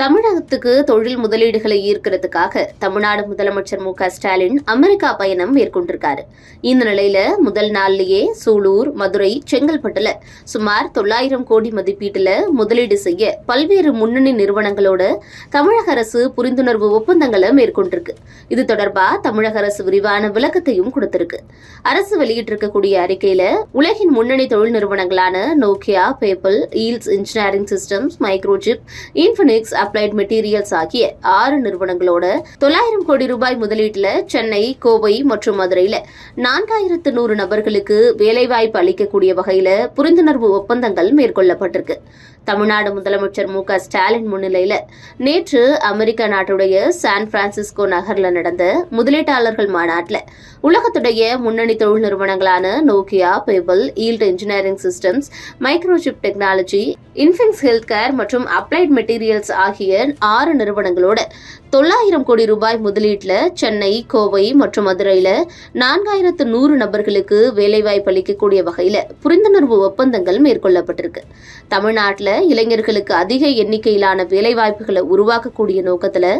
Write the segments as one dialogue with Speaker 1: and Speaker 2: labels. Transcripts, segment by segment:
Speaker 1: தமிழகத்துக்கு தொழில் முதலீடுகளை ஈர்க்கிறதுக்காக தமிழ்நாடு முதலமைச்சர் மு க ஸ்டாலின் அமெரிக்கா பயணம் மேற்கொண்டிருக்காரு. இந்த நிலையில முதல் நாள்லயே சூலூர் மதுரை செங்கல்பட்டுல சுமார் தொள்ளாயிரம் கோடி மதிப்பீட்டுல முதலீடு செய்ய பல்வேறு முன்னணி நிறுவனங்களோட தமிழக அரசு புரிந்துணர்வு ஒப்பந்தங்களை மேற்கொண்டிருக்கு. இது தொடர்பா தமிழக அரசு விரிவான விளக்கத்தையும் கொடுத்திருக்கு. அரசு வெளியிட்டிருக்கக்கூடிய அறிக்கையில உலகின் முன்னணி தொழில் நிறுவனங்களான Nokia PayPal Yields Engineering Systems Microchip Infinx Applied Materials ஆகிய ஆறு நிறுவனங்களோட தொள்ளாயிரம் கோடி ரூபாய் முதலீட்டுல சென்னை கோவை மற்றும் மதுரையில நான்காயிரத்து நூறு நபர்களுக்கு வேலைவாய்ப்பு அளிக்கக்கூடிய வகையில புரிந்துணர்வு ஒப்பந்தங்கள் மேற்கொள்ளப்பட்டிருக்கு. தமிழ்நாடு முதலமைச்சர் மு க ஸ்டாலின் முன்னிலையில் நேற்று அமெரிக்க நாட்டுடைய சான் பிரான்சிஸ்கோ நகரில் நடந்த முதலீட்டாளர்கள் மாநாட்டில் உலகத்துடைய முன்னணி தொழில் நிறுவனங்களான Nokia PayPal Yield Engineering Systems Microchip Technology Infinx Health Care மற்றும் அப்ளைட் மெட்டீரியல்ஸ் ஆகிய ஆறு நிறுவனங்களோட தொள்ளாயிரம் கோடி ரூபாய் முதலீட்டில் சென்னை கோவை மற்றும் மதுரையில் நான்காயிரத்து நூறு நபர்களுக்கு வேலைவாய்ப்பு அளிக்கக்கூடிய வகையில் புரிந்துணர்வு ஒப்பந்தங்கள் மேற்கொள்ளப்பட்டிருக்கு. தமிழ்நாட்டில் இளைஞர்களுக்கு அதிக எண்ணிக்கையிலான வேலைவாய்ப்புகளை உருவாக்கக்கூடிய நோக்கத்தில்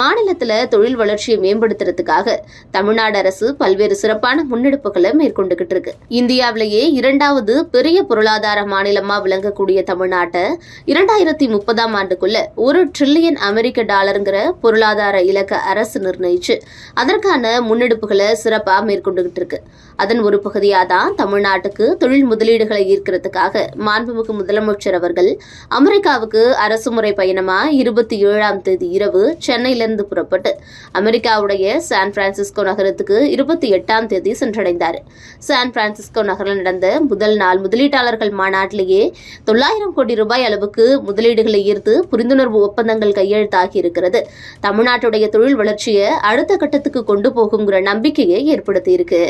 Speaker 1: மாநிலத்தில் தொழில் வளர்ச்சியை மேம்படுத்துறதுக்காக தமிழ்நாடு அரசு பல்வேறு சிறப்பான முன்னெடுப்புகளை மேற்கொண்டுகிட்டு இருக்கு. இந்தியாவிலேயே இரண்டாவது பெரிய பொருளாதார மாநிலமா விளங்கக்கூடிய தமிழ்நாட்டை இரண்டாயிரத்தி முப்பதாம் ஆண்டுக்குள்ள ஒரு ட்ரில்லியன் அமெரிக்க டாலருங்கிற பொருளாதார இலக்க அரசு நிர்ணயிச்சு அதற்கான முன்னெடுப்புகளை சிறப்பாக மேற்கொண்டுகிட்டு இருக்கு. அதன் ஒரு பகுதியாக தான் தமிழ்நாட்டுக்கு தொழில் முதலீடுகளை ஈர்க்கிறதுக்காக மாண்புமிகு முதலமைச்சர் அவர்கள் அமெரிக்காவுக்கு அரசு முறை பயணமா இருபத்தி ஏழாம் தேதி இரவு சென்னையில் சென்னையிலிருந்து புறப்பட்டு அமெரிக்காவுடைய சான் பிரான்சிஸ்கோ நகரத்துக்கு இருபத்தி எட்டாம் தேதி சென்றடைந்தார். சான் பிரான்சிஸ்கோ நகரில் நடந்த முதல் நாள் முதலீட்டாளர்கள் மாநாட்டிலேயே தொள்ளாயிரம் கோடி ரூபாய் அளவுக்கு முதலீடுகளை ஈர்த்து புரிந்துணர்வு ஒப்பந்தங்கள் கையெழுத்தாகி இருக்கிறது தமிழ்நாட்டுடைய தொழில் வளர்ச்சியை அடுத்த கட்டத்துக்கு கொண்டு போகுங்கிற நம்பிக்கையை ஏற்படுத்தியிருக்கு.